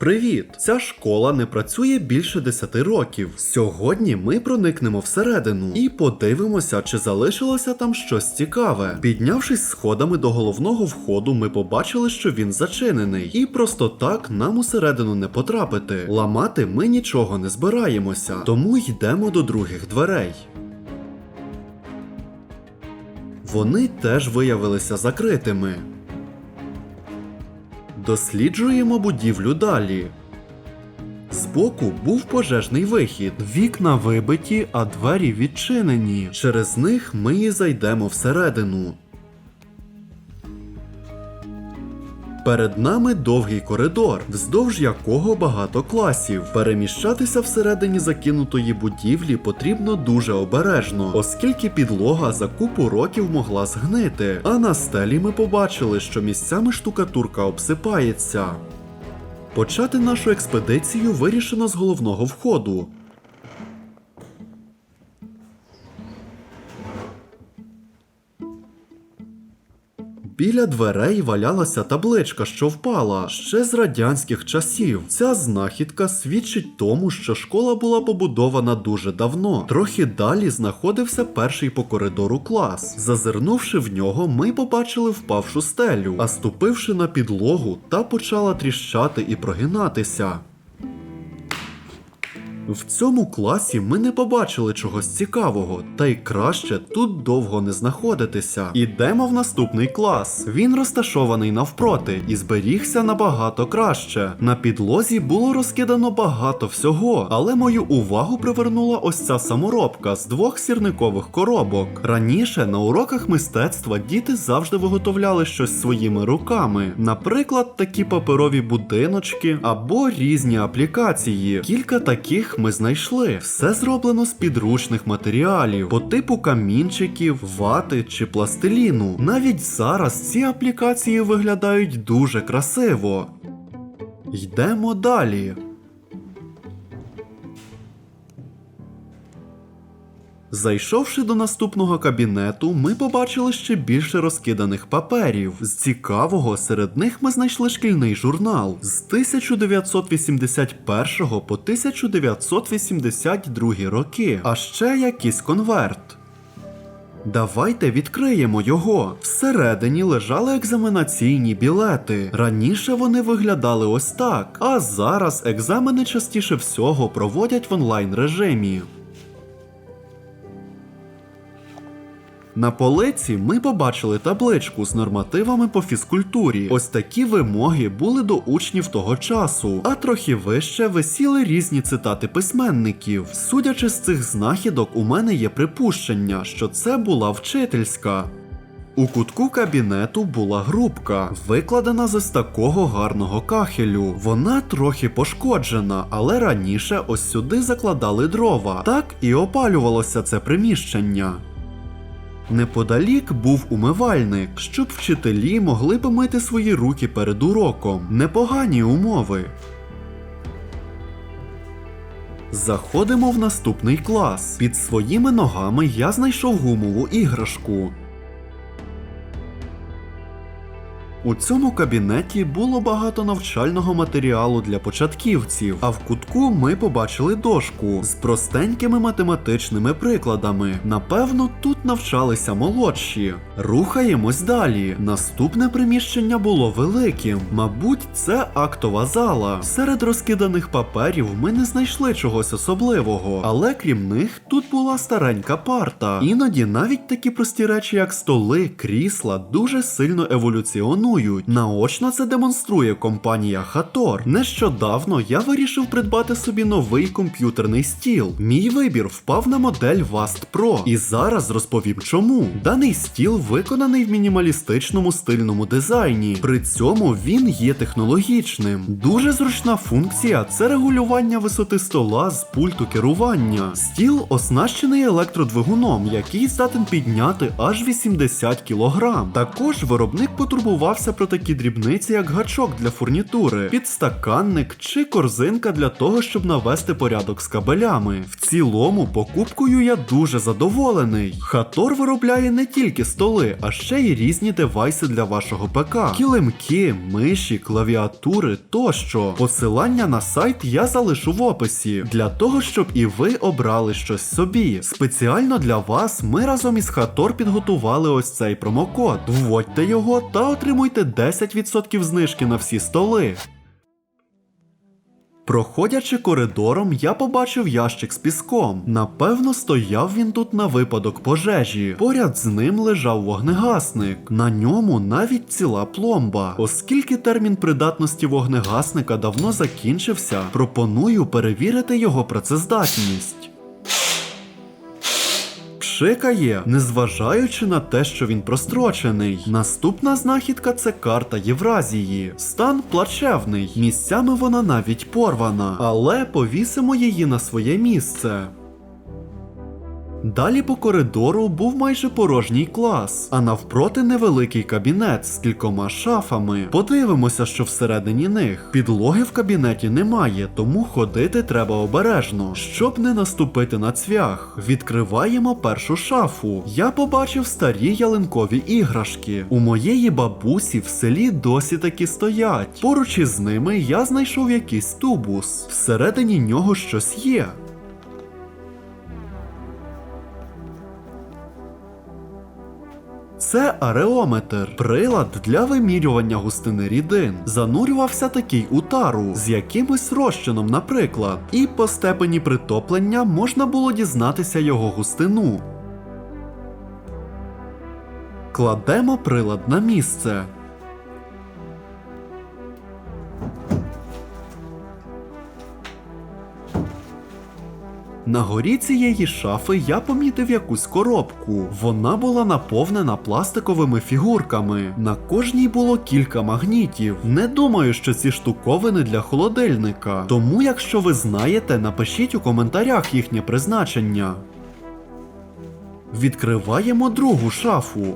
Привіт! Ця школа не працює більше 10 років. Сьогодні ми проникнемо всередину і подивимося, чи залишилося там щось цікаве. Піднявшись сходами до головного входу, ми побачили, що він зачинений, і просто так нам усередину не потрапити. Ламати ми нічого не збираємося, тому йдемо до других дверей. Вони теж виявилися закритими. Досліджуємо будівлю далі. Збоку був пожежний вихід. Вікна вибиті, а двері відчинені. Через них ми і зайдемо всередину. Перед нами довгий коридор, вздовж якого багато класів. Переміщатися всередині закинутої будівлі потрібно дуже обережно, оскільки підлога за купу років могла згнити. А на стелі ми побачили, що місцями штукатурка обсипається. Почати нашу експедицію вирішено з головного входу. Біля дверей валялася табличка, що впала ще з радянських часів. Ця знахідка свідчить тому, що школа була побудована дуже давно. Трохи далі знаходився перший по коридору клас. Зазирнувши в нього, ми побачили впавшу стелю, а ступивши на підлогу, та почала тріщати і прогинатися. В цьому класі ми не побачили чогось цікавого, та й краще тут довго не знаходитися. Ідемо в наступний клас. Він розташований навпроти і зберігся набагато краще. На підлозі було розкидано багато всього, але мою увагу привернула ось ця саморобка з двох сірникових коробок. Раніше на уроках мистецтва діти завжди виготовляли щось своїми руками, наприклад, такі паперові будиночки або різні аплікації. Кілька таких ми знайшли. Все зроблено з підручних матеріалів по типу камінчиків, вати чи пластиліну. Навіть зараз ці аплікації виглядають дуже красиво. Йдемо далі. Зайшовши до наступного кабінету, ми побачили ще більше розкиданих паперів. З цікавого серед них ми знайшли шкільний журнал з 1981 по 1982 роки, а ще якийсь конверт. Давайте відкриємо його. Всередині лежали екзаменаційні білети. Раніше вони виглядали ось так, а зараз екзамени частіше всього проводять в онлайн режимі. На полиці ми побачили табличку з нормативами по фізкультурі. Ось такі вимоги були до учнів того часу, а трохи вище висіли різні цитати письменників. Судячи з цих знахідок, у мене є припущення, що це була вчительська. У кутку кабінету була грубка, викладена з такого гарного кахелю. Вона трохи пошкоджена, але раніше ось сюди закладали дрова. Так і опалювалося це приміщення. Неподалік був умивальник, щоб вчителі могли помити свої руки перед уроком. Непогані умови. Заходимо в наступний клас. Під своїми ногами я знайшов гумову іграшку. У цьому кабінеті було багато навчального матеріалу для початківців, а в кутку ми побачили дошку з простенькими математичними прикладами. Напевно, тут навчалися молодші. Рухаємось далі. Наступне приміщення було великим. Мабуть, це актова зала. Серед розкиданих паперів ми не знайшли чогось особливого, але крім них, тут була старенька парта. Іноді навіть такі прості речі, як столи, крісла, дуже сильно еволюціонують. Наочно це демонструє компанія Хатор. Нещодавно я вирішив придбати собі новий комп'ютерний стіл. Мій вибір впав на модель Vast Pro. І зараз розповім чому. Даний стіл виконаний в мінімалістичному стильному дизайні. При цьому він є технологічним. Дуже зручна функція це регулювання висоти стола з пульту керування. Стіл оснащений електродвигуном, який здатен підняти аж 80 кг. Також виробник потурбувався дізнавався про такі дрібниці, як гачок для фурнітури, підстаканник чи корзинка для того, щоб навести порядок з кабелями. В цілому, покупкою я дуже задоволений. Хатор виробляє не тільки столи, а ще й різні девайси для вашого ПК: килимки, миші, клавіатури тощо. Посилання на сайт я залишу в описі для того, щоб і ви обрали щось собі. Спеціально для вас ми разом із Хатор підготували ось цей промокод. Вводьте його та отримуйте 10% знижки на всі столи. Проходячи коридором, я побачив ящик з піском. Напевно, стояв він тут на випадок пожежі. Поряд з ним лежав вогнегасник. На ньому навіть ціла пломба. Оскільки термін придатності вогнегасника давно закінчився, пропоную перевірити його працездатність. Пшикає, незважаючи на те, що він прострочений. Наступна знахідка це карта Євразії. Стан плачевний. Місцями вона навіть порвана, але повісимо її на своє місце. Далі по коридору був майже порожній клас, а навпроти невеликий кабінет з кількома шафами. Подивимося, що всередині них. Підлоги в кабінеті немає, тому ходити треба обережно, щоб не наступити на цвях. Відкриваємо першу шафу. Я побачив старі ялинкові іграшки. У моєї бабусі в селі досі такі стоять. Поруч із ними я знайшов якийсь тубус. Всередині нього щось є. Це ареометр, прилад для вимірювання густини рідин. Занурювався такий у тару з якимось розчином, наприклад, і по степені притоплення можна було дізнатися його густину. Кладемо прилад на місце. На горі цієї шафи я помітив якусь коробку. Вона була наповнена пластиковими фігурками. На кожній було кілька магнітів. Не думаю, що ці штуковини для холодильника. Тому, якщо ви знаєте, напишіть у коментарях їхнє призначення. Відкриваємо другу шафу.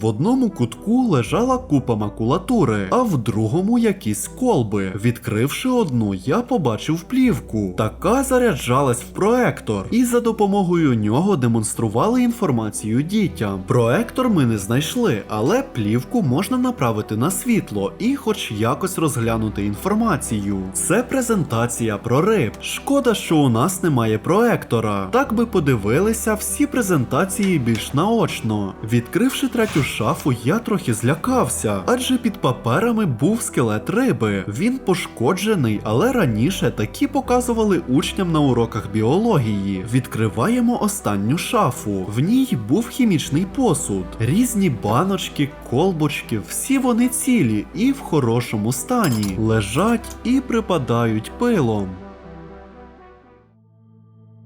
В одному кутку лежала купа макулатури, а в другому якісь колби. Відкривши одну, я побачив плівку. Така заряджалась в проектор, і за допомогою нього демонстрували інформацію дітям. Проектор ми не знайшли, але плівку можна направити на світло і хоч якось розглянути інформацію. Це презентація про риб. Шкода, що у нас немає проектора. Так би подивилися всі презентації більш наочно. Відкривши третю шафу, я трохи злякався, адже під паперами був скелет риби. Він пошкоджений, але раніше такі показували учням на уроках біології. Відкриваємо останню шафу. В ній був хімічний посуд, різні баночки, колбочки, всі вони цілі і в хорошому стані, лежать і припадають пилом.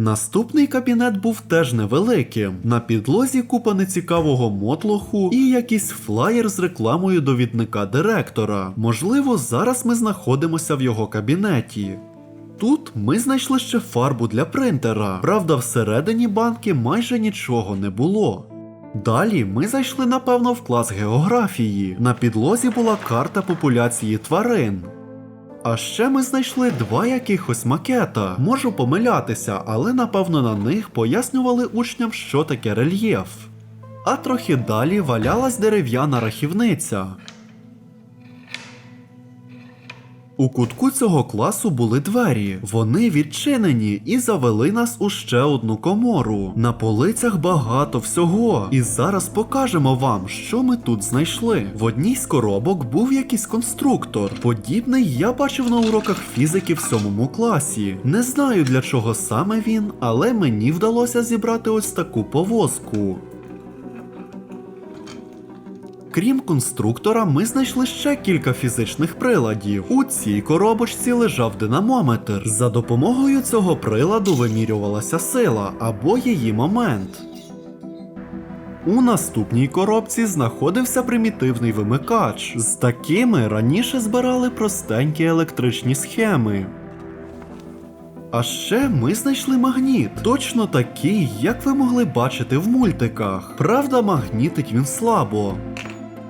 Наступний кабінет був теж невеликим. На підлозі купа нецікавого мотлоху і якийсь флаєр з рекламою довідника директора. Можливо, зараз ми знаходимося в його кабінеті. Тут ми знайшли ще фарбу для принтера. Правда, всередині банки майже нічого не було. Далі ми зайшли, напевно, в клас географії. На підлозі була карта популяції тварин. А ще ми знайшли два якихось макета. Можу помилятися, але напевно на них пояснювали учням, що таке рельєф. А трохи далі валялась дерев'яна рахівниця. У кутку цього класу були двері. Вони відчинені і завели нас у ще одну комору. На полицях багато всього. І зараз покажемо вам, що ми тут знайшли. В одній з коробок був якийсь конструктор. Подібний я бачив на уроках фізики в сьомому класі. Не знаю для чого саме він, але мені вдалося зібрати ось таку повозку. Крім конструктора, ми знайшли ще кілька фізичних приладів. У цій коробочці лежав динамометр. За допомогою цього приладу вимірювалася сила або її момент. У наступній коробці знаходився примітивний вимикач. З такими раніше збирали простенькі електричні схеми. А ще ми знайшли магніт, точно такий, як ви могли бачити в мультиках. Правда, магнітить він слабо.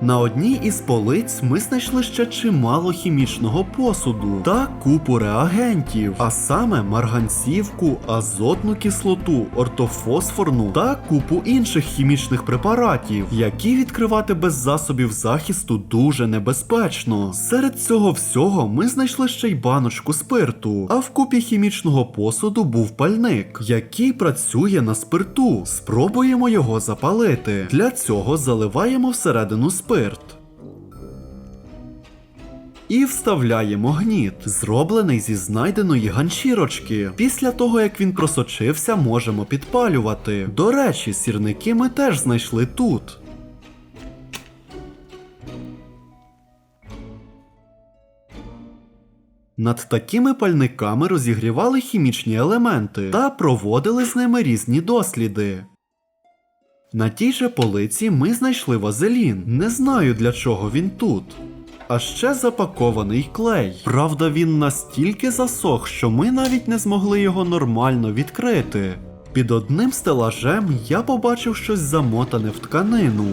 На одній із полиць ми знайшли ще чимало хімічного посуду та купу реагентів, а саме марганцівку, азотну кислоту, ортофосфорну та купу інших хімічних препаратів, які відкривати без засобів захисту дуже небезпечно. Серед цього всього ми знайшли ще й баночку спирту, а в купі хімічного посуду був пальник, який працює на спирту. Спробуємо його запалити. Для цього заливаємо всередину спирт. І вставляємо гніт, зроблений зі знайденої ганчірочки. Після того, як він просочився, можемо підпалювати. До речі, сірники ми теж знайшли тут. Над такими пальниками розігрівали хімічні елементи та проводили з ними різні досліди. На тій же полиці ми знайшли вазелін. Не знаю для чого він тут. А ще запакований клей. Правда, він настільки засох, що ми навіть не змогли його нормально відкрити. Під одним стелажем я побачив щось замотане в тканину.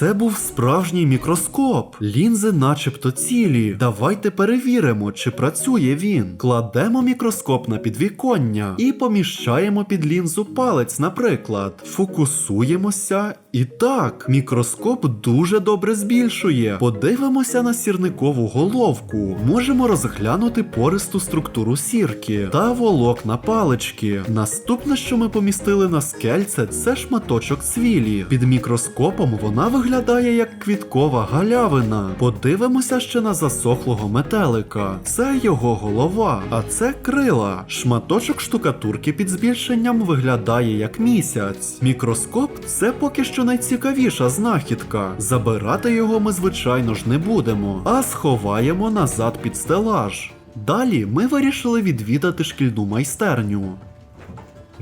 Це був справжній мікроскоп. Лінзи начебто цілі. Давайте перевіримо, чи працює він. Кладемо мікроскоп на підвіконня і поміщаємо під лінзу палець, наприклад. Фокусуємося. І так, мікроскоп дуже добре збільшує. Подивимося на сірникову головку. Можемо розглянути пористу структуру сірки та волокна палички. Наступне, що ми помістили на скельце, це шматочок цвілі. Під мікроскопом вона виглядає як квіткова галявина. Подивимося ще на засохлого метелика. Це його голова, а це крила. Шматочок штукатурки під збільшенням виглядає як місяць. Мікроскоп це поки що найцікавіша знахідка. Забирати його ми, звичайно ж, не будемо, а сховаємо назад під стелаж. Далі ми вирішили відвідати шкільну майстерню.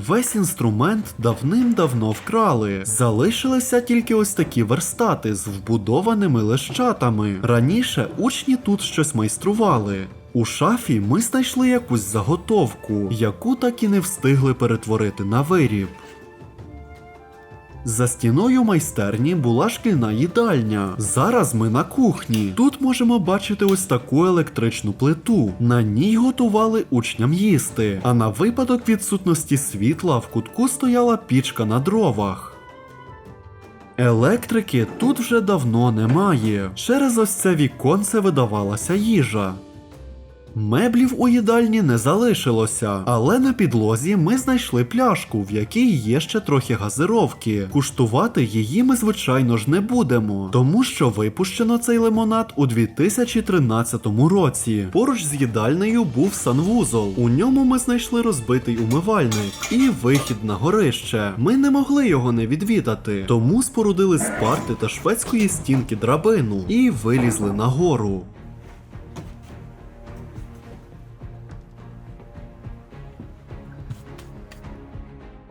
Весь інструмент давним-давно вкрали. Залишилися тільки ось такі верстати з вбудованими лещатами. Раніше учні тут щось майстрували. У шафі ми знайшли якусь заготовку, яку так і не встигли перетворити на виріб. За стіною майстерні була шкільна їдальня. Зараз ми на кухні. Тут можемо бачити ось таку електричну плиту. На ній готували учням їсти. А на випадок відсутності світла в кутку стояла пічка на дровах. Електрики тут вже давно немає. Через ось це віконце видавалася їжа. Меблів у їдальні не залишилося, але на підлозі ми знайшли пляшку, в якій є ще трохи газировки. Куштувати її ми, звичайно ж, не будемо, тому що випущено цей лимонад у 2013 році. Поруч з їдальнею був санвузол. У ньому ми знайшли розбитий умивальник і вихід на горище. Ми не могли його не відвідати, тому спорудили з парти та шведської стінки драбину і вилізли нагору.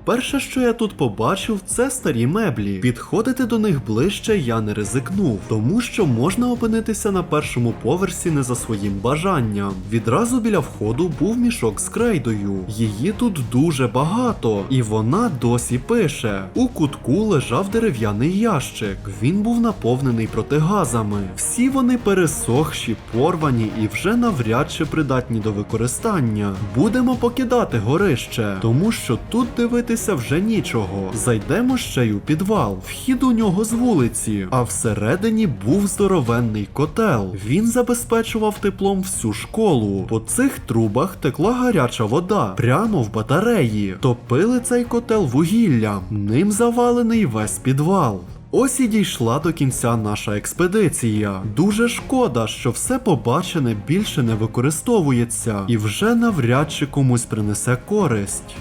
Перше, що я тут побачив, це старі меблі. Підходити до них ближче я не ризикнув, тому що можна опинитися на першому поверсі не за своїм бажанням. Відразу біля входу був мішок з крейдою. Її тут дуже багато, і вона досі пише. У кутку лежав дерев'яний ящик. Він був наповнений протигазами. Всі вони пересохші, порвані і вже навряд чи придатні до використання. Будемо покидати горище, тому що тут дивитися вже нічого. Зайдемо ще й у підвал. Вхід у нього з вулиці, а всередині був здоровенний котел. Він забезпечував теплом всю школу. По цих трубах текла гаряча вода прямо в батареї. Топили цей котел вугіллям. Ним завалений весь підвал. Ось і дійшла до кінця наша експедиція. Дуже шкода, що все побачене більше не використовується і вже навряд чи комусь принесе користь.